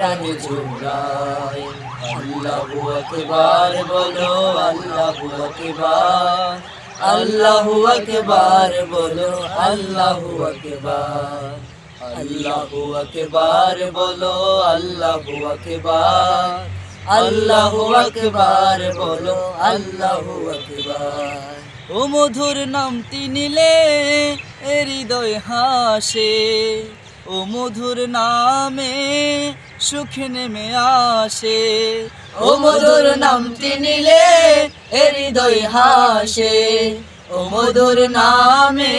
প্রাণে জোড়াই আল্লাহু আকবার, বলো আল্লাহু আকবার। আল্লাহু আকবার, বলো আল্লাহু আকবার। আল্লাহু আকবার, বলো আল্লাহু আকবার। আল্লাহু আকবার, বলো আল্লাহু আকবার। ও মধুর নামটি নিলে হৃদয় হাসে। ও মধুর নামে সুখ নেমে আসে। ও মধুর নামটি নিলে হৃদয় হাসে। ও মধুর নামে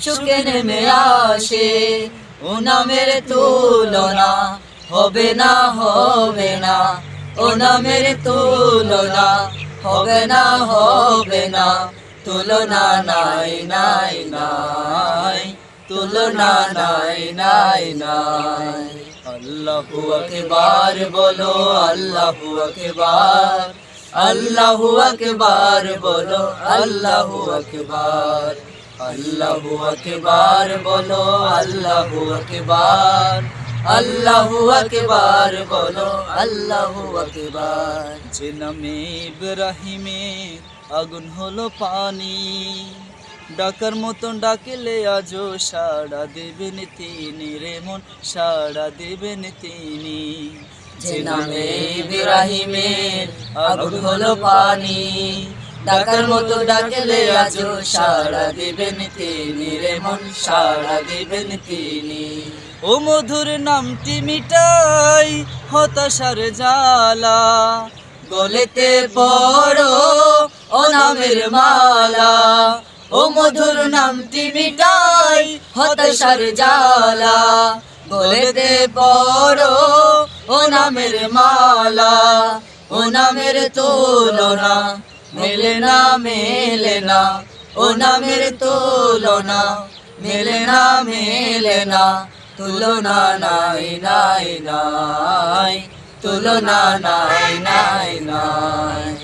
সুখ নেমে আসে। ও নামের তুলনা হবে না হবে না। ও নামের তুলনা হবে না হবে না। তুলনা নাই নাই নাই। তুলনা নাই নাই। নাই আল্লাহু আকবার, বলো, আল্লাহু আকবার। আল্লাহু আকবার, বলো, আল্লাহু আকবার। আল্লাহু আকবার, বলো, আল্লাহু আকবার। আল্লাহু আকবার, বলো, আল্লাহু আকবার। যে নামে ইব্রাহিমের আগুন হলো পানি। ডাকার মতন ডাকিলে আজও সাড়া দেবেন তিনি রে মন সাড়া দেবেন তিনি। যে নামে ইব্রাহিমের আগুন হলো পানি ডাকার মতো ডাকলে আজও সাড়া দেবেন তিনি রে মন সাড়া দেবেন তিনি। ও মধুর নামটি মিটাই হতাশার জ্বালা গলেতে পড়ো ও নামের মালা ও মধুর নামটি মিটাই হতাশার জ্বালা। গলেতে পড়ো ও নামের মালা। ও নামের তুলনা, মেলে না মেলে না। ও নামের তুলনা, মেলে না মেলে না। তুলনা নাই নাই নাই। তুলনা নাই নাই নাই।